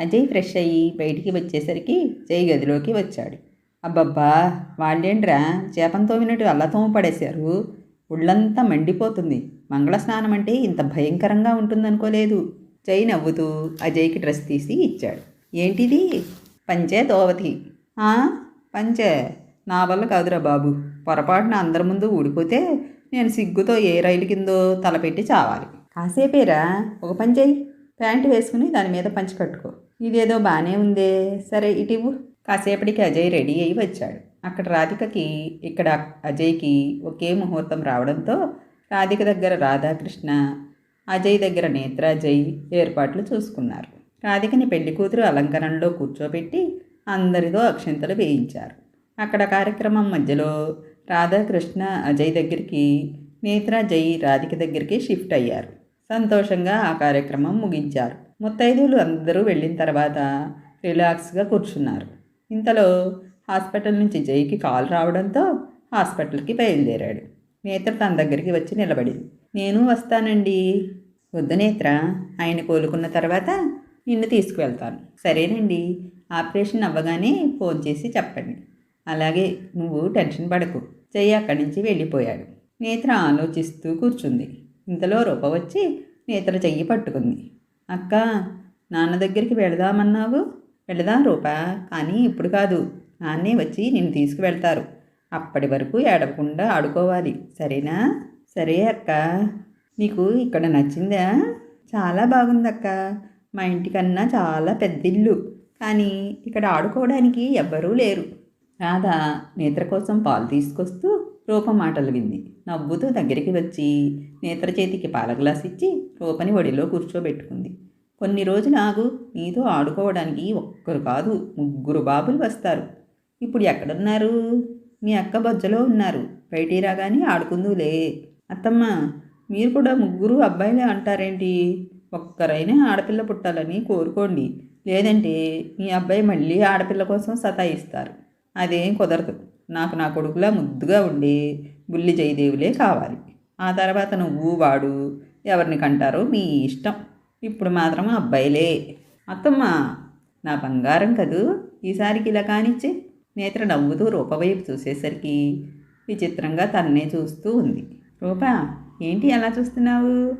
Ajay fresh అయ్యి బయటికి వచ్చేసరికి జై గదిలోకి వచ్చాడు. అబ్బబ్బా వాళ్ళేంట్రా? చేపను తోమినట్టు అల్ల తోమ పడేశారు ఒళ్ళంతా మండిపోతుంది. మంగళ స్నానం అంటే ఇంత భయంకరంగా ఉంటుందనుకోలేదు. జై నవ్వుతూ అజయ్కి డ్రెస్ తీసి ఇచ్చాడు. ఏంటిది? పంచే దోవతి పంచే? నా వల్ల కాదురా బాబు. పొరపాటున అందరి ముందు ఊడిపోతే నేను సిగ్గుతో ఏ రైలు కిందో తలపెట్టి చావాలి. కాసేపేరా? ఒక పని చెయ్యి ప్యాంటు వేసుకుని దాని మీద పంచి కట్టుకో. ఇదేదో బాగానే ఉందే. సరే ఇటివ్వు కాసేపటికి అజయ్ రెడీ అయ్యి వచ్చాడు. అక్కడ రాధికకి ఇక్కడ అజయ్కి ఒకే ముహూర్తం రావడంతో రాధిక దగ్గర రాధాకృష్ణ అజయ్ దగ్గర నేత్రాజయ్ ఏర్పాట్లు చూసుకున్నారు. రాధికని పెళ్ళి కూతురు అలంకరణలో కూర్చోబెట్టి అందరితో అక్షింతలు వేయించారు. అక్కడ కార్యక్రమం మధ్యలో రాధాకృష్ణ అజయ్ దగ్గరికి నేత్రాజయ్ రాధిక దగ్గరికి షిఫ్ట్ అయ్యారు. సంతోషంగా ఆ కార్యక్రమం ముగించారు. ముత్తైదువులు అందరూ వెళ్ళిన తర్వాత రిలాక్స్గా కూర్చున్నారు. ఇంతలో హాస్పిటల్ నుంచి జైకి కాల్ రావడంతో హాస్పిటల్కి బయలుదేరాడు. నేత్ర తన దగ్గరికి వచ్చి నిలబడింది. నేను వస్తానండి. వద్దు నేత్ర ఆయన కోలుకున్న తర్వాత నిన్ను తీసుకువెళ్తాను. సరేనండి ఆపరేషన్ అవ్వగానే ఫోన్ చేసి చెప్పండి. అలాగే నువ్వు టెన్షన్ పడకు. జయ అక్కడి నుంచి వెళ్ళిపోయాడు. నేత్ర ఆలోచిస్తూ కూర్చుంది. ఇంతలో రూప వచ్చి నేత్ర చెయ్యి పట్టుకుంది. అక్క నాన్న దగ్గరికి వెళదామన్నావు? వెళదాం రూపా కానీ ఇప్పుడు కాదు. నాన్నే వచ్చి నిన్ను తీసుకువెళ్తారు. అప్పటి వరకు ఏడవకుండా ఆడుకోవాలి. సరేనా? సరే అక్క. నీకు ఇక్కడ నచ్చిందా? చాలా బాగుందక్క. మా ఇంటికన్నా చాలా పెద్ద ఇల్లు కానీ ఇక్కడ ఆడుకోవడానికి ఎవ్వరూ లేరు. రాధా నేత్ర కోసం పాలు తీసుకొస్తూ రూప మాటలు వింది. నవ్వుతూ దగ్గరికి వచ్చి నేత్ర చేతికి పాల గ్లాస్ ఇచ్చి రూపని ఒడిలో కూర్చోబెట్టుకుంది. కొన్ని రోజులు ఆగు నీతో ఆడుకోవడానికి ఒక్కరు కాదు ముగ్గురు బాబులు వస్తారు. ఇప్పుడు ఎక్కడున్నారు? మీ అక్క బొజ్జలో ఉన్నారు. బయటికి రాగానే ఆడుకుందులే అత్తమ్మ మీరు కూడా ముగ్గురు అబ్బాయిలే అంటారేంటి? ఒక్కరైనా ఆడపిల్ల పుట్టాలని కోరుకోండి. లేదంటే మీ అబ్బాయి మళ్ళీ ఆడపిల్ల కోసం సతాయిస్తారు. అదేం కుదరదు. నాకు నా కొడుకులా ముద్దుగా ఉండి బుల్లి జయదేవులే కావాలి. ఆ తర్వాత నువ్వు వాడు ఎవరిని కంటారో మీ ఇష్టం. ఇప్పుడు మాత్రం అబ్బాయిలే. అత్తమ్మ నా బంగారం కదూ? ఈసారికి ఇలా కానిచ్చే? నేత్ర నవ్వుతూ రూపవైపు చూసేసరికి విచిత్రంగా తన్నే చూస్తూ ఉంది. రూపా ఏంటి ఎలా చూస్తున్నావు?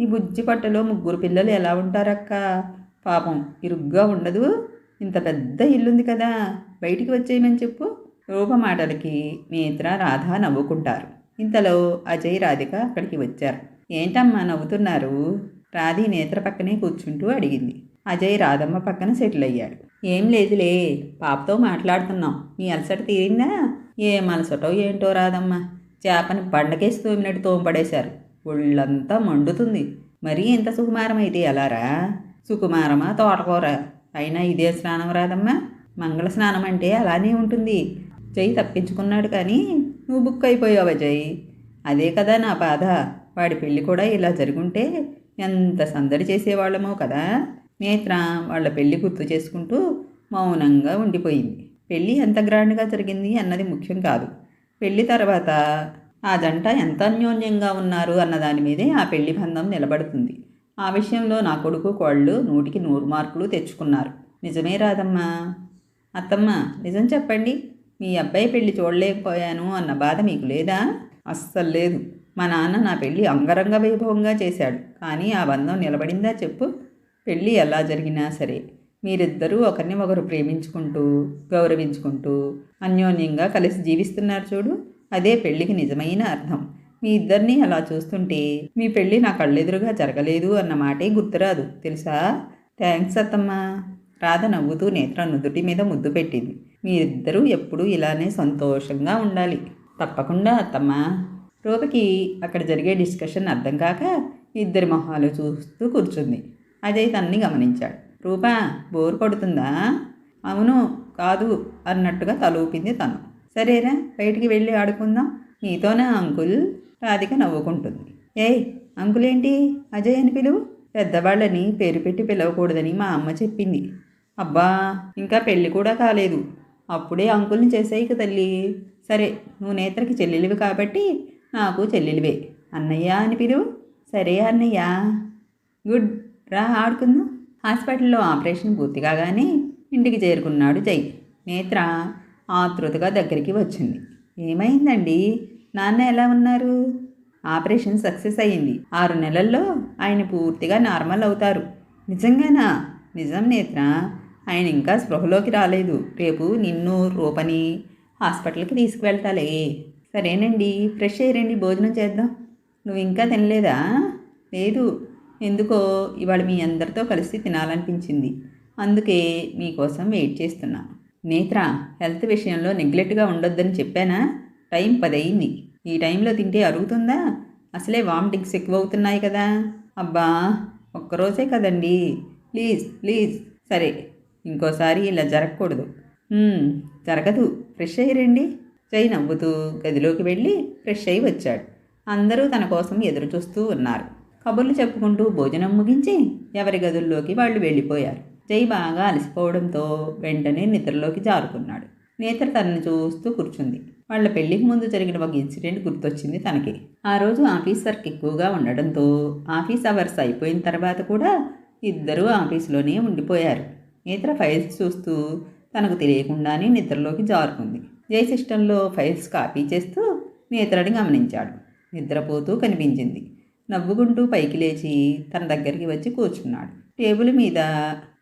నీ బుజ్జి పట్టలో ముగ్గురు పిల్లలు ఎలా ఉంటారక్క? పాపం ఇరుగ్గా ఉండదు. ఇంత పెద్ద ఇల్లుంది కదా. బయటికి వచ్చేయమని చెప్పు. రూప మాటలకి నేత్ర రాధ నవ్వుకుంటారు. ఇంతలో అజయ్ రాధిక అక్కడికి వచ్చారు. ఏంటమ్మా నవ్వుతున్నారు? రాధి నేత్ర పక్కనే కూర్చుంటూ అడిగింది. అజయ్ రాధమ్మ పక్కన సెటిల్ అయ్యాడు. ఏం లేదులే పాపతో మాట్లాడుతున్నాం. మీ అలసట తీరిందా? ఏం అలసటో ఏంటో రాదమ్మ చేపని బండకేసి తోమినట్టు తోంపడేశారు. ఒళ్ళంతా మండుతుంది. మరీ ఇంత సుకుమారమైతే అయితే ఎలారా? సుకుమారమా తోటకూర? అయినా ఇదే స్నానం రాదమ్మా మంగళ స్నానం అంటే అలానే ఉంటుంది. జై తప్పించుకున్నాడు కానీ నువ్వు బుక్ అయిపోయావా జై? అదే కదా నా బాధ. వాడి పెళ్ళి కూడా ఇలా జరుగుంటే ఎంత సందడి చేసేవాళ్ళమో కదా. నేత్ర వాళ్ళ పెళ్ళి గుర్తు చేసుకుంటూ మౌనంగా ఉండిపోయింది. పెళ్ళి ఎంత గ్రాండ్గా జరిగింది అన్నది ముఖ్యం కాదు. పెళ్ళి తర్వాత ఆ జంట ఎంత అన్యోన్యంగా ఉన్నారు అన్న దాని మీదే ఆ పెళ్ళి బంధం నిలబడుతుంది. ఆ విషయంలో నా కొడుకు కోళ్ళు నూటికి నూరు మార్కులు తెచ్చుకున్నారు. నిజమే రాదమ్మా అత్తమ్మ నిజం చెప్పండి. మీ అబ్బాయి పెళ్ళి చూడలేకపోయాను అన్న బాధ మీకు లేదా? అస్సలు లేదు. మా నాన్న నా పెళ్ళి అంగరంగ వైభవంగా చేశాడు. కానీ ఆ బంధం నిలబడిందా చెప్పు. పెళ్ళి ఎలా జరిగినా సరే మీరిద్దరూ ఒకరిని ఒకరు ప్రేమించుకుంటూ గౌరవించుకుంటూ అన్యోన్యంగా కలిసి జీవిస్తున్నారు చూడు. అదే పెళ్ళికి నిజమైన అర్థం. మీ ఇద్దరిని అలా చూస్తుంటే మీ పెళ్ళి నా కళ్ళెదురుగా జరగలేదు అన్న మాటే గుర్తురాదు. తెలుసా? థ్యాంక్స్ అత్తమ్మా. రాధ నవ్వుతూ నేత్ర నుదుటి మీద ముద్దు పెట్టింది. మీరిద్దరూ ఎప్పుడూ ఇలానే సంతోషంగా ఉండాలి. తప్పకుండా అత్తమ్మా. రూపకి అక్కడ జరిగే డిస్కషన్ అర్థం కాక ఇద్దరి మొహాలు చూస్తూ కూర్చుంది. అజయ్ తన్ని గమనించాడు. రూపా బోర్ కొడుతుందా? అవును కాదు అన్నట్టుగా తలూపింది తను. సరేరా బయటికి వెళ్ళి ఆడుకుందాం. నీతోనే అంకుల్ రాధిక నవ్వుకుంటుంది. ఏయ్ అంకుల్ ఏంటి అజయ్ అని పిలువు? పెద్దవాళ్ళని పేరు పెట్టి పిలవకూడదని మా అమ్మ చెప్పింది. అబ్బా ఇంకా పెళ్ళి కూడా కాలేదు. అప్పుడే అంకుల్ని చేసాయి తల్లి సరే నువ్వు నేత్రకి చెల్లెలివి కాబట్టి నాకు చెల్లెలివే. అన్నయ్య అని పిలువు. సరే అన్నయ్య. గుడ్. రా ఆడుకుందాం. హాస్పిటల్లో ఆపరేషన్ పూర్తి కాగానే ఇంటికి చేరుకున్నాడు జై. నేత్ర ఆతృతగా దగ్గరికి వచ్చింది. ఏమైందండి? నాన్న ఎలా ఉన్నారు? ఆపరేషన్ సక్సెస్ అయ్యింది. ఆరు నెలల్లో ఆయన పూర్తిగా నార్మల్ అవుతారు. నిజంగానా? నిజం నేత్ర. ఆయన ఇంకా స్పృహలోకి రాలేదు. రేపు నిన్ను రూపని హాస్పిటల్కి తీసుకువెళ్తాలే. సరేనండి ఫ్రెష్ అయ్యండి భోజనం చేద్దాం. నువ్వు ఇంకా తినలేదా? లేదు. ఎందుకో ఇవాళ మీ అందరితో కలిసి తినాలనిపించింది. అందుకే మీకోసం వెయిట్ చేస్తున్నా. నేత్ర హెల్త్ విషయంలో నెగ్లెక్ట్గా ఉండొద్దని చెప్పానా? టైం పదయింది. ఈ టైంలో తింటే అరుగుతుందా? అసలే వామిటింగ్స్ ఎక్కువ అవుతున్నాయి కదా. అబ్బా ఒక్కరోజే కదండి. Please please. సరే ఇంకోసారి ఇలా జరగకూడదు. జరగదు. ఫ్రెష్ అయ్యి రండి జై నవ్వుతూ గదిలోకి వెళ్ళి ఫ్రెష్ అయి వచ్చాడు. అందరూ తన కోసం ఎదురు చూస్తూ ఉన్నారు. కబుర్లు చెప్పుకుంటూ భోజనం ముగించి ఎవరి గదుల్లోకి వాళ్ళు వెళ్ళిపోయారు. జై బాగా అలసిపోవడంతో వెంటనే నిద్రలోకి జారుకున్నాడు. నేత్ర తనని చూస్తూ కూర్చుంది. వాళ్ళ పెళ్ళికి ముందు జరిగిన ఒక ఇన్సిడెంట్ గుర్తొచ్చింది తనకి. ఆ రోజు ఆఫీస్ వర్క్ ఎక్కువగా ఉండడంతో ఆఫీస్ అవర్స్ అయిపోయిన తర్వాత కూడా ఇద్దరూ ఆఫీసులోనే ఉండిపోయారు. నేత్ర ఫైల్స్ చూస్తూ తనకు తెలియకుండానే నిద్రలోకి జారుకుంది. జై సిస్టంలో ఫైల్స్ కాపీ చేస్తూ నేత్రని గమనించాడు. నిద్రపోతూ కనిపించింది. నవ్వుకుంటూ పైకి లేచి తన దగ్గరికి వచ్చి కూర్చున్నాడు. టేబుల్ మీద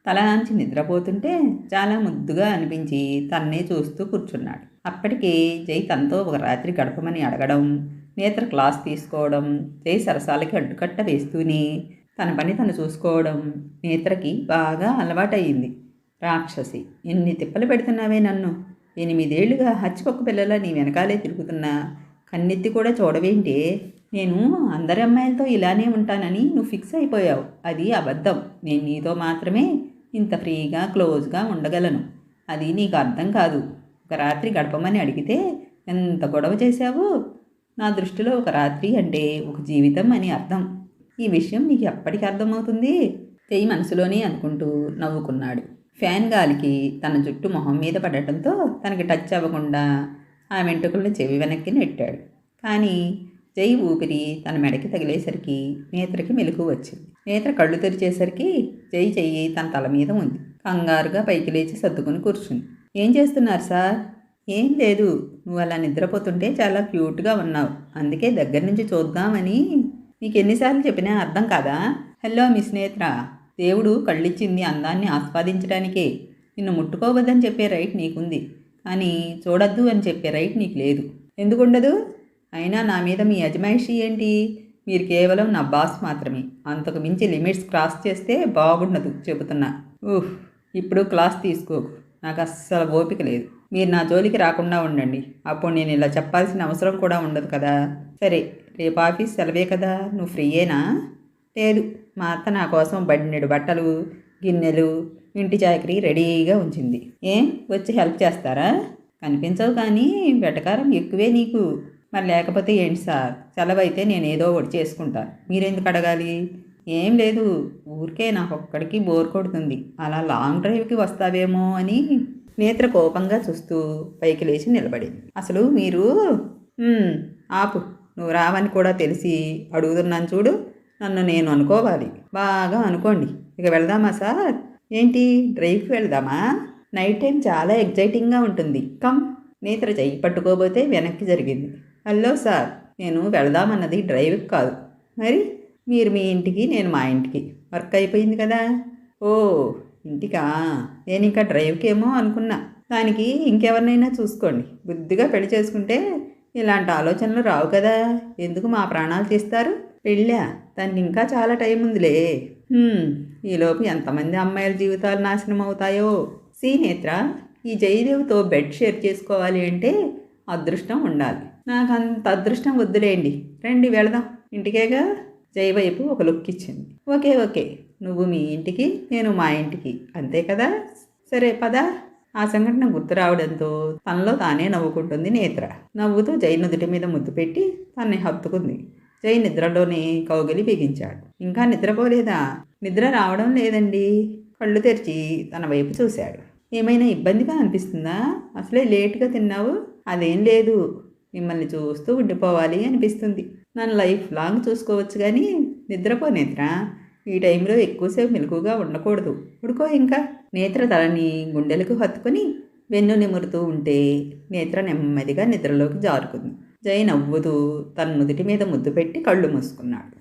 తల నుంచి నిద్రపోతుంటే చాలా ముద్దుగా అనిపించి తన్నే చూస్తూ కూర్చున్నాడు. అప్పటికే జై తనతో ఒక రాత్రి గడపమని అడగడం నేత్ర క్లాస్ తీసుకోవడం జై సరసాలకి అడ్డుకట్ట వేస్తూనే తన పని తను చూసుకోవడం నేత్రకి బాగా అలవాటయ్యింది. రాక్షసి ఎన్ని తిప్పలు పెడుతున్నావే నన్ను? ఎనిమిదేళ్ళుగా హచ్చిపక్క పిల్లల నీ వెనకాలే తిరుగుతున్నా. కన్నెత్తి కూడా చూడవేంటే? నేను అందరి అమ్మాయిలతో ఇలానే ఉంటానని నువ్వు ఫిక్స్ అయిపోయావు. అది అబద్ధం. నేను నీతో మాత్రమే ఇంత ఫ్రీగా క్లోజ్గా ఉండగలను. అది నీకు అర్థం కాదు. ఒక రాత్రి గడపమని అడిగితే ఎంత గొడవ చేశావు? నా దృష్టిలో ఒక రాత్రి అంటే ఒక జీవితం అని అర్థం. ఈ విషయం నీకు ఎప్పటికి అర్థమవుతుంది? చెయ్యి మనసులోనే అనుకుంటూ నవ్వుకున్నాడు. ఫ్యాన్ గాలికి తన జుట్టు మొహం మీద పడటంతో తనకి టచ్ అవ్వకుండా ఆ వెంట్రుకలను చెవి వెనక్కి నెట్టాడు. కానీ జై ఊపిరి తన మెడకి తగిలేసరికి నేత్రకి మెలకు వచ్చింది. నేత్ర కళ్ళు తెరిచేసరికి జై చెయ్యి తన తల మీద ఉంది. కంగారుగా పైకి లేచి సర్దుకుని కూర్చుంది. ఏం చేస్తున్నారు సార్? ఏం లేదు. నువ్వు అలా నిద్రపోతుంటే చాలా క్యూట్గా ఉన్నావు. అందుకే దగ్గర నుంచి చూద్దామని నీకు ఎన్నిసార్లు చెప్పినా అర్థం కాదా? హలో మిస్ నేత్ర. దేవుడు కళ్ళిచ్చింది అందాన్ని ఆస్వాదించడానికే. నిన్ను ముట్టుకోవద్దని చెప్పే రైట్ నీకుంది. కానీ చూడొద్దు అని చెప్పే రైట్ నీకు లేదు. ఎందుకుండదు? అయినా నా మీద మీ అజమాయిషి ఏంటి? మీరు కేవలం నా బాస్ మాత్రమే. అంతకు మించి లిమిట్స్ క్రాస్ చేస్తే బాగుండదు చెబుతున్నా. ఊహ్ ఇప్పుడు క్లాస్ తీసుకోకు. నాకు అస్సలు ఓపిక లేదు. మీరు నా జోలికి రాకుండా ఉండండి. అప్పుడు నేను ఇలా చెప్పాల్సిన అవసరం కూడా ఉండదు కదా. సరే రేపు ఆఫీస్ సెలవే కదా. నువ్వు ఫ్రీయేనా లేదు. మా అత్త నా కోసం బడినెడు బట్టలు గిన్నెలు ఇంటి చాకరీ రెడీగా ఉంచింది. ఏం? వచ్చి హెల్ప్ చేస్తారా? కనిపించవు కానీ వెటకారం ఎక్కువే నీకు. మరి లేకపోతే ఏంటి సార్? సెలవు అయితే నేను ఏదో ఒకటి చేసుకుంటా. మీరెందుకు అడగాలి? ఏం లేదు. ఊరికే నాకు ఒక్కడికి బోర్ కొడుతుంది. అలా లాంగ్ డ్రైవ్కి వస్తావేమో అని నేత్ర కోపంగా చూస్తూ పైకి లేచి నిలబడింది. అసలు మీరు? ఆపు. నువ్వు రావని కూడా తెలిసి అడుగుతున్నాను చూడు. నన్ను నేను అనుకోవాలి. బాగా అనుకోండి. ఇక వెళదామా సార్? ఏంటి? డ్రైవ్కి వెళ్దామా? నైట్ టైం చాలా ఎగ్జైటింగ్గా ఉంటుంది. కమ్. నేత్ర చెయ్యి పట్టుకోబోతే వెనక్కి జరిగింది. Hello sir. నేను వెళదామన్నది డ్రైవ్కి కాదు. మరి? మీరు మీ ఇంటికి నేను మా ఇంటికి. వర్క్ అయిపోయింది కదా? ఓ ఇంటికా? నేను ఇంకా డ్రైవ్కేమో అనుకున్నా. దానికి ఇంకెవరినైనా చూసుకోండి. బుద్ధిగా పెళ్ళి చేసుకుంటే ఇలాంటి ఆలోచనలు రావు కదా? ఎందుకు మా ప్రాణాలు తీస్తారు? పెళ్ళా? దానికి ఇంకా చాలా టైం ఉందిలే ఈలోపు ఎంతమంది అమ్మాయిల జీవితాలు నాశనం అవుతాయో. సీనేత్ర ఈ జయదేవ్తో బెడ్ షేర్ చేసుకోవాలి అంటే అదృష్టం ఉండాలి. నాకు అంత అదృష్టం వద్దులేండి. రండి వెళదాం. ఇంటికేగా? జై వైపు ఒక లుక్ ఇచ్చింది. Okay okay. నువ్వు మీ ఇంటికి నేను మా ఇంటికి. అంతే కదా? సరే పదా. ఆ సంఘటన గుర్తు రావడంతో తనలో తానే నవ్వుకుంటుంది నేత్ర. నవ్వుతూ జై నుదుటి మీద ముద్దు పెట్టి తన్ని హత్తుకుంది. జై నిద్రలోనే కౌగిలి బిగించాడు. ఇంకా నిద్రపోలేదా? నిద్ర రావడం లేదండి. కళ్ళు తెరిచి తన వైపు చూశాడు. ఏమైనా ఇబ్బందిగా అనిపిస్తుందా? అసలే లేటుగా తిన్నావు? అదేం లేదు. మిమ్మల్ని చూస్తూ ఉండిపోవాలి అనిపిస్తుంది. నన్ను లైఫ్ లాంగ్ చూసుకోవచ్చు కానీ నిద్రపో నిద్ర ఈ టైంలో ఎక్కువసేపు మెలకుగా ఉండకూడదు. ఉడుకో ఇంకా. నేత్ర తలని గుండెలకు హత్తుకొని వెన్ను నిమురుతూ ఉంటే నేత్ర నెమ్మదిగా నిద్రలోకి జారుకుంది. జై నవ్వుతూ తన నుదుటి మీద ముద్దు పెట్టి కళ్ళు మూసుకున్నాడు.